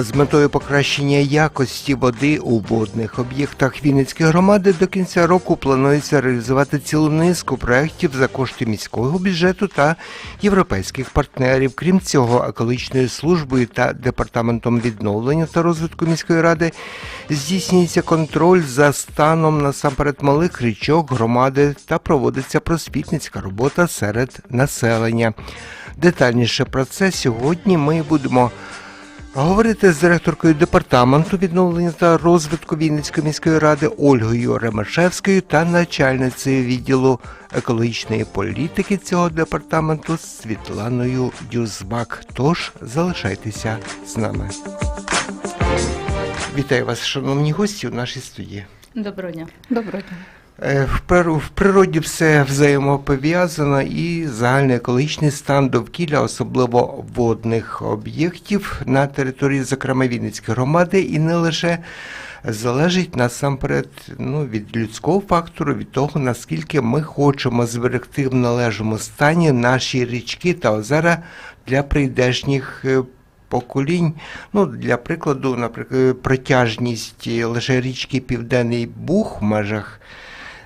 З метою покращення якості води у водних об'єктах Вінницької громади до кінця року планується реалізувати цілу низку проєктів за кошти міського бюджету та європейських партнерів. Крім цього, екологічною службою та департаментом відновлення та розвитку міської ради здійснюється контроль за станом насамперед малих річок громади та проводиться просвітницька робота серед населення. Детальніше про це сьогодні ми будемо. Говорити з директоркою департаменту відновлення та розвитку Вінницької міської ради Ольгою Ремешевською та начальницею відділу екологічної політики цього департаменту Світланою Дюзбак. Тож залишайтеся з нами. Вітаю вас, шановні гості, у нашій студії. Доброго дня. Доброго дня. Е, В природі все взаємопов'язано і загальний екологічний стан довкілля, особливо водних об'єктів на території, зокрема Вінницької громади, і не лише залежить насамперед ну, від людського фактору, від того, наскільки ми хочемо зберегти в належному стані наші річки та озера для прийдешніх е, поколінь. Ну, для прикладу, наприклад, протяжність лише річки Південний Буг в межах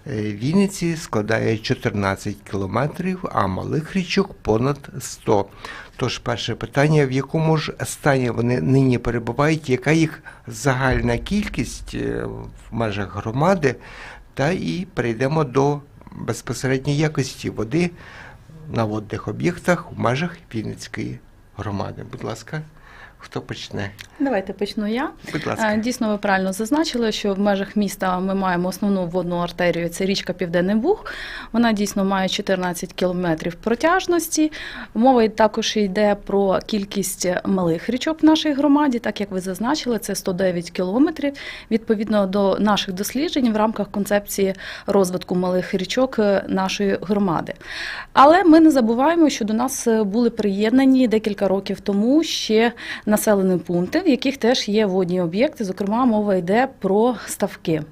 Вінниці складає 14 кілометрів, а малих річок понад 100. Тож перше питання, в якому ж стані вони нині перебувають, яка їх загальна кількість е, в межах громади, та і перейдемо до безпосередньої якості води на водних об'єктах в межах Вінницької громади. Будь ласка, хто почне? Давайте почну я. Будь ласка. Е, Дійсно, ви правильно зазначили, що в межах міста ми маємо основну водну артерію, це річка Південний Буг. Вона дійсно має 14 кілометрів протяжності. Мова також йде про кількість малих річок в нашій громаді, так як ви зазначили, це 109 кілометрів. Відповідно до наших досліджень в рамках концепції розвитку малих річок е, нашої громади. Але ми не забуваємо, що до нас е, були приєднані декілька років тому ще населені пункти, в яких теж є водні об'єкти. Зокрема, мова йде про ставки.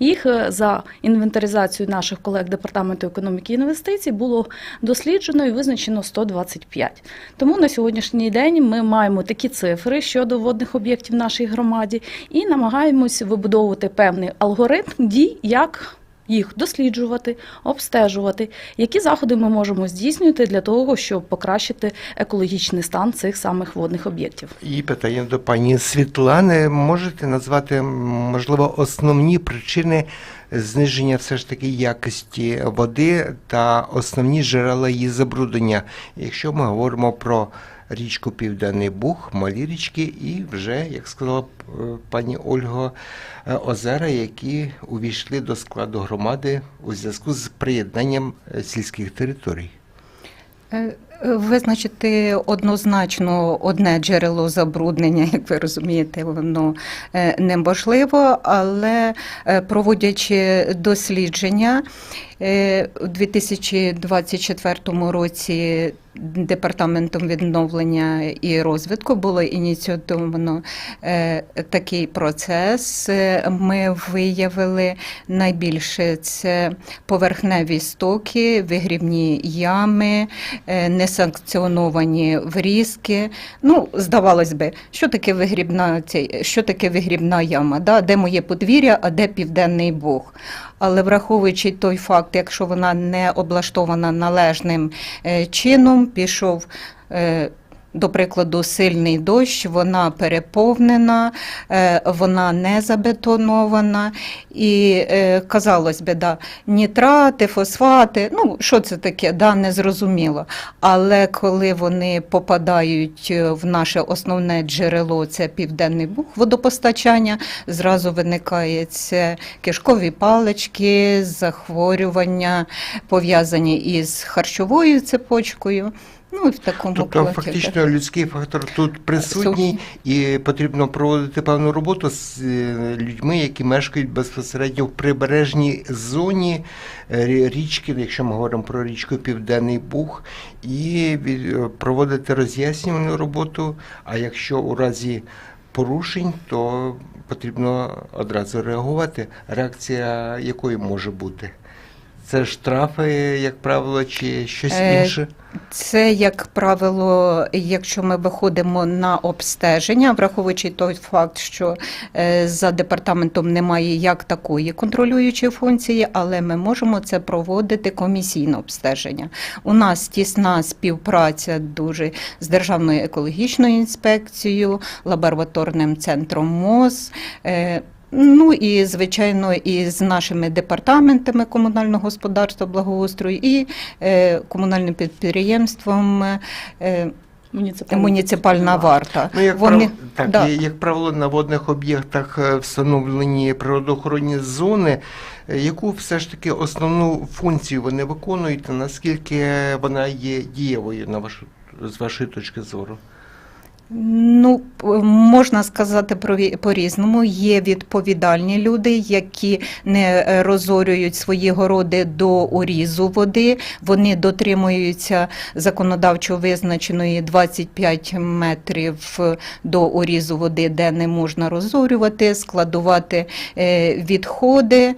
Їх е, за інвентаризацією наших колег департаменту економіки і інвестицій було досліджено і визначено 125. Тому на сьогоднішній день ми маємо такі цифри щодо водних об'єктів в нашій громаді і намагаємось вибудовувати певний алгоритм дій, як їх досліджувати, обстежувати, які заходи ми можемо здійснювати для того, щоб покращити екологічний стан цих самих водних об'єктів. І питання до пані Світлани. Можете назвати, можливо, основні причини зниження все ж таки якості води та основні джерела її забруднення, якщо ми говоримо про річку Південний Буг, малі річки і вже, як сказала е, пані Ольга, е, озера, які увійшли до складу громади у зв'язку з приєднанням е, сільських територій. Визначити однозначно одне джерело забруднення, як ви розумієте, воно е, неможливо, але е, проводячи дослідження е, у 2024 році департаментом відновлення і розвитку було ініційовано такий процес. Ми виявили найбільше це поверхневі стоки, вигрібні ями, е, несанкціоновані врізки. Ну, здавалось би, що таке вигрібна, що таке вигрібна яма? Да? Де моє подвір'я, а де південний Бог? Але враховуючи той факт, якщо вона не облаштована належним е, чином, пішов. До прикладу, сильний дощ, вона переповнена, е, вона не забетонована. І е, казалось би, да, нітрати, фосфати, ну що це таке, да, незрозуміло. Але коли вони попадають е, в наше основне джерело, це південний буг водопостачання, зразу виникає це кишкові палички, захворювання пов'язані із харчовою цепочкою. Ну, в такому Тобто, платі, фактично, людський фактор тут присутній, і потрібно проводити певну роботу з е, людьми, які мешкають безпосередньо в прибережній зоні е, річки, якщо ми говоримо про річку Південний Буг, і проводити роз'яснювальну роботу. А якщо у разі порушень, то потрібно одразу реагувати. Реакція якої може бути? Це штрафи, як правило, чи щось Е, інше? Це, як правило, якщо ми виходимо на обстеження, враховуючи той факт, що е, за департаментом немає як такої контролюючої функції, але ми можемо це проводити комісійне обстеження. У нас тісна співпраця дуже з Державною екологічною інспекцією, лабораторним центром МОЗ. Ну і звичайно, і з нашими департаментами комунального господарства благоустрою і е, комунальним підприємством е, Муніципальна, муніципальна варта. Ну, як, Вони прав... так, да. як правило, на водних об'єктах е, встановлені природоохоронні зони. Яку все ж таки основну функцію вони виконують, наскільки вона є дієвою на вашу з вашої точки зору? Ну, можна сказати про по-різному. Є відповідальні люди, які не е, розорюють свої городи до урізу води. Вони дотримуються законодавчо визначеної 25 метрів до урізу води, де не можна розорювати, складувати е, відходи.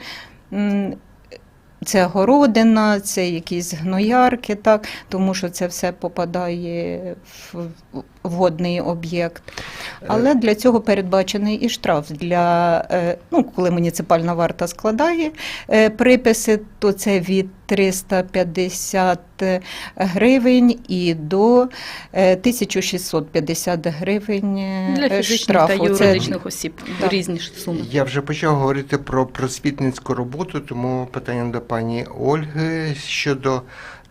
Це городина, це якісь гноярки, так, тому що це все попадає в водний об'єкт. Але для цього передбачений і штраф. Для, е, ну, коли муніципальна варта складає е, приписи, то це від 350 гривень і до е, 1650 гривень е, для фізичних штрафу. та Це- юридичних осіб Да. різні суми. Я вже почав говорити про просвітницьку роботу, тому питання до пані Ольги щодо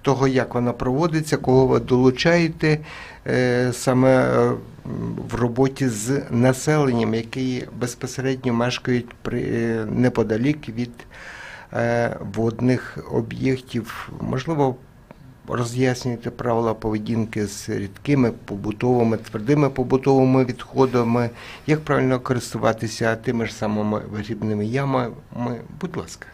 того, як вона проводиться, кого ви долучаєте е, саме е, в роботі з населенням, які безпосередньо мешкають при, е, неподалік від е, водних об'єктів. Можливо, роз'яснюєте правила поведінки з рідкими побутовими, твердими побутовими відходами, як правильно користуватися тими ж самими вигрібними ямами. Будь ласка.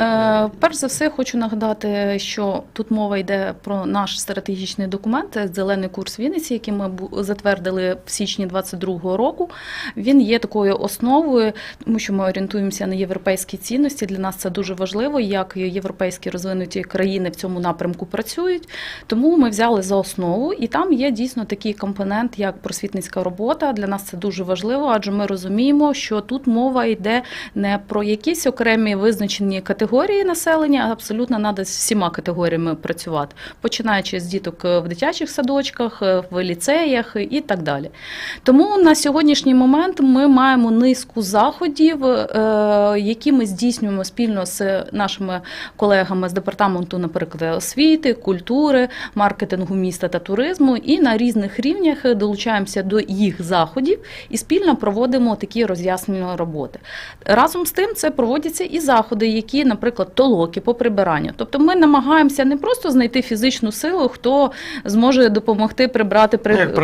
Е, перш за все, хочу нагадати, що тут мова йде про наш стратегічний документ, зелений курс Вінниці, який ми затвердили в січні 2022 року. Він є такою основою, тому що ми орієнтуємося на європейські цінності. Для нас це дуже важливо, як європейські розвинуті країни в цьому напрямку працюють. Тому ми взяли за основу, і там є дійсно такий компонент, як просвітницька робота. Для нас це дуже важливо, адже ми розуміємо, що тут мова йде не про якісь окремі визначені категорії населення, а абсолютно треба з всіма категоріями працювати, починаючи з діток в дитячих садочках, в ліцеях і так далі. Тому на сьогоднішній момент ми маємо низку заходів, е, які ми здійснюємо спільно з нашими колегами з департаменту, наприклад, освіти, культури, маркетингу міста та туризму, і на різних рівнях долучаємося до їх заходів і спільно проводимо такі роз'яснювальні роботи. Разом з тим, це проводяться і заходи, які, наприклад, толоки по прибиранню. Тобто, ми намагаємося не просто знайти фізичну силу, хто зможе допомогти прибрати при Як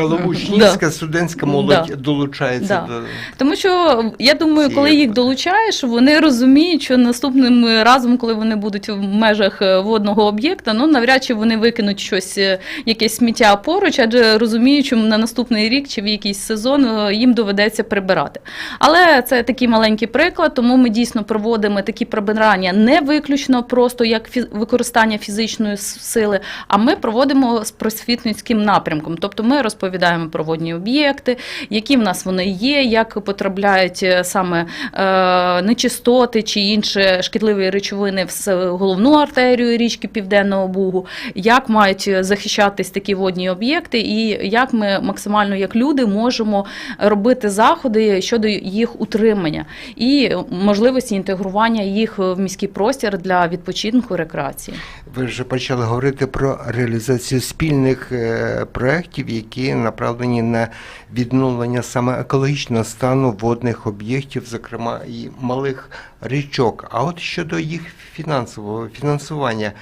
студентська молодь Да. долучається Да. до. Тому що я думаю, коли їх долучаєш, вони розуміють, що наступним разом, коли вони будуть в межах е, водного об'єкта, ну навряд чи вони викинуть щось, е, якесь сміття поруч, адже розуміють, що на наступний рік чи в якийсь сезон е, їм доведеться прибирати. Але це такий маленький приклад, тому ми дійсно проводимо такі прибирання не виключно просто як використання фізичної сили, а ми проводимо з просвітницьким напрямком. Тобто ми розповідаємо про водні об'єкти, які в нас вони є, як потрапляють е, саме е, нечистоти чи інші шкідливі речовини в головну артерію річки Південного Бугу, як мають захищатись такі водні об'єкти, і як ми максимально як люди можемо робити заходи щодо їх утримання і можливості інтегрування їх в міський простір для відпочинку рекреації. Ви вже почали говорити про реалізацію спільних е, проєктів, які направлені на відновлення саме екологічного стану водних об'єктів, зокрема і малих річок. А от щодо їх фінансового фінансування,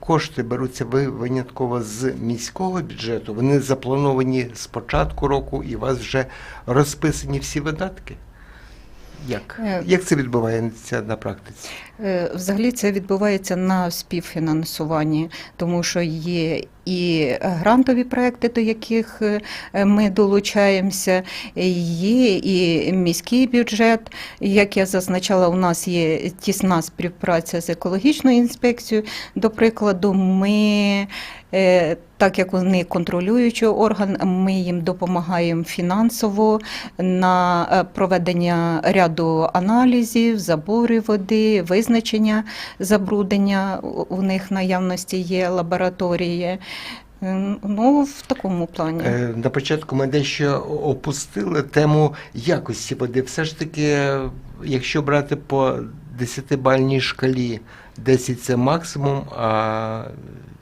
кошти беруться винятково з міського бюджету. Вони заплановані з початку року, і у вас вже розписані всі видатки. Як? Е, Як це відбувається на практиці? Е, Взагалі це відбувається на співфінансуванні, тому що є і грантові проекти, до яких е, ми долучаємося. Є і міський бюджет. Як я зазначала, у нас є тісна співпраця з екологічною інспекцією. До прикладу, ми, е, так як вони контролюючий орган, ми їм допомагаємо фінансово на проведення ряду аналізів, заборів води, визначення забруднення. У- них наявності є лабораторії. Е, Ну, в такому плані. Е, На початку ми дещо опустили тему якості води. Все ж таки, якщо брати по 10-бальній шкалі, 10 це максимум, а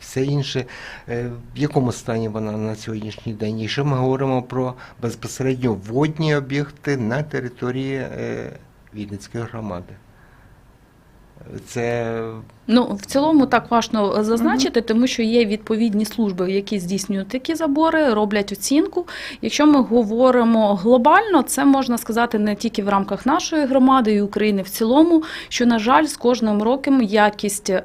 все інше, е, в якому стані вона на сьогоднішній день? Якщо ми говоримо про безпосередньо водні об'єкти на території е, Вінницької громади. Це Ну, в цілому так важно зазначити, тому що є відповідні служби, які здійснюють такі забори, роблять оцінку. Якщо ми говоримо глобально, це можна сказати не тільки в рамках нашої громади і України в цілому, що, на жаль, з кожним роком якість е,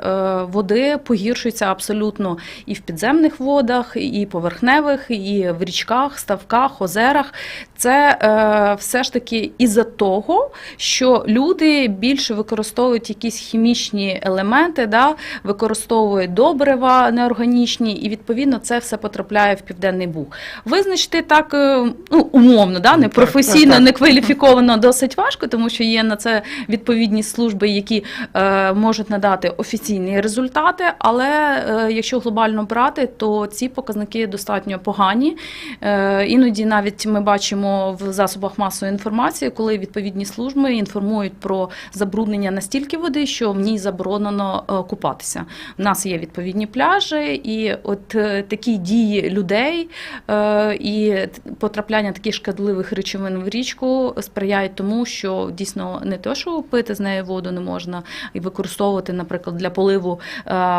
води погіршується абсолютно і в підземних водах, і поверхневих, і в річках, ставках, озерах. Це е, все ж таки із-за того, що люди більше використовують якісь хімічні елементи, да, використовують добрива неорганічні, і відповідно це все потрапляє в південний буг. Визначити так е, ну, умовно, да, не професійно, не кваліфіковано досить важко, тому що є на це відповідні служби, які е, можуть надати офіційні результати. Але е, якщо глобально брати, то ці показники достатньо погані. Е, іноді навіть ми бачимо в засобах масової інформації, коли відповідні служби інформують про забруднення настільки води, що в ній заборонено е, купатися. У нас є відповідні пляжі, і от е, такі дії людей е, і потрапляння таких шкідливих речовин в річку сприяють тому, що дійсно не те, що пити з неї воду не можна і використовувати, наприклад, для поливу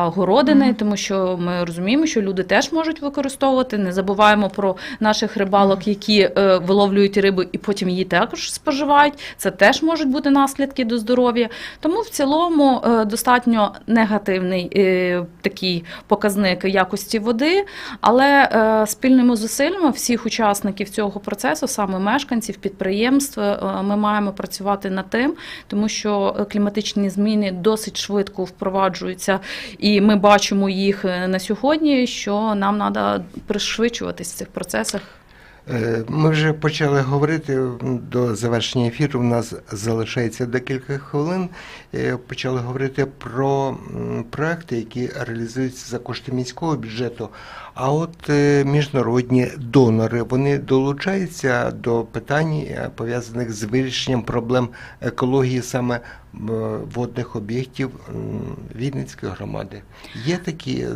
городини, Мгм. тому що ми розуміємо, що люди теж можуть використовувати. Не забуваємо про наших рибалок, які виловлюють рибу і потім її також споживають. Це теж можуть бути наслідки до здоров'я. Тому в цілому е, достатньо негативний е, такий показник якості води, але е, спільними зусиллями всіх учасників цього процесу, саме мешканців, підприємств, ми маємо працювати над тим, тому що кліматичні зміни досить швидко впроваджуються, і ми бачимо їх на сьогодні. Що нам треба пришвидшуватись в цих процесах. Е, Ми вже почали говорити до завершення ефіру. У нас залишається декілька хвилин. Е, Почали говорити про проекти, які реалізуються за кошти міського бюджету. А от е, міжнародні донори вони долучаються до питань е, пов'язаних з вирішенням проблем екології саме водних об'єктів Вінницької громади. Є такі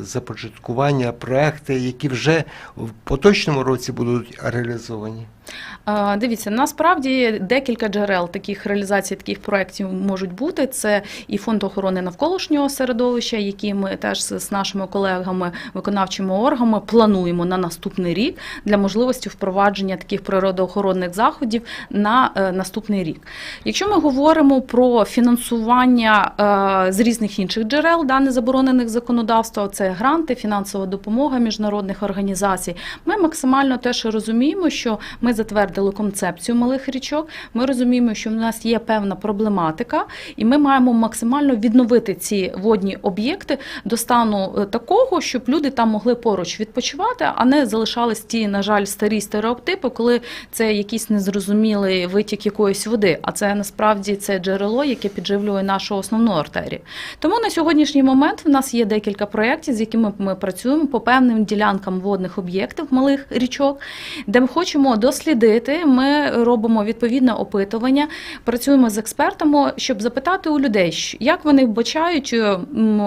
започаткування, проекти, які вже в поточному році будуть реалізовані. Дивіться, насправді декілька джерел таких реалізацій таких проєктів можуть бути. Це і фонд охорони навколишнього середовища, який ми теж з нашими колегами, виконавчими органами плануємо на наступний рік для можливості впровадження таких природоохоронних заходів на е, наступний рік. Якщо ми говоримо про фінансування е, з різних інших джерел, да, не заборонених законодавством, це гранти, фінансова допомога міжнародних організацій. Ми максимально теж розуміємо, що ми затвердили концепцію малих річок. Ми розуміємо, що в нас є певна проблематика, і ми маємо максимально відновити ці водні об'єкти до стану е, такого, щоб люди там могли поруч відпочивати, а не залишались ті, на жаль, старі стереотипи, коли це якийсь незрозумілий витік якоїсь води. А це насправді це джерело, яке підживлює нашу основну артерію. Тому на сьогоднішній момент в нас є декілька проєктів, з якими ми працюємо по певним ділянкам водних об'єктів малих річок, де ми хочемо дослідити. Ми робимо відповідне опитування, працюємо з експертами, щоб запитати у людей, як вони вбачають е,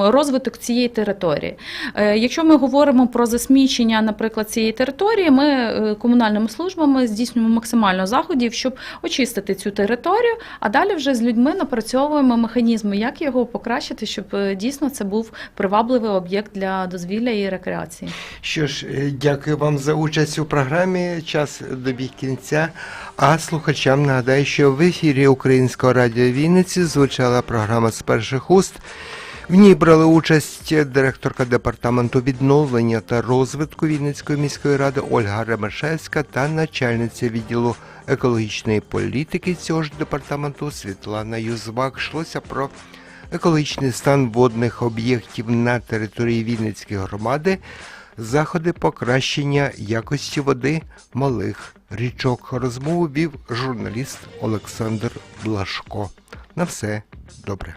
розвиток цієї території. Е, Якщо ми говоримо про засмічення, наприклад, цієї території, ми е, комунальними службами здійснюємо максимально заходів, щоб очистити цю територію, а далі вже з людьми напрацьовуємо механізми, як його покращити, щоб е, дійсно це був привабливий об'єкт для дозвілля і рекреації. Що ж, дякую вам за участь у програмі. Час добіг кінця. А слухачам нагадаю, що в ефірі Українського радіо Вінниці звучала програма з перших уст. В ній брали участь директорка департаменту відновлення та розвитку Вінницької міської ради Ольга Ремешевська та начальниця відділу екологічної політики цього ж департаменту Світлана Юзвак. Йшлося про екологічний стан водних об'єктів на території Вінницької громади, заходи покращення якості води малих Річок розмову вів журналіст Олександр Блашко. На все добре.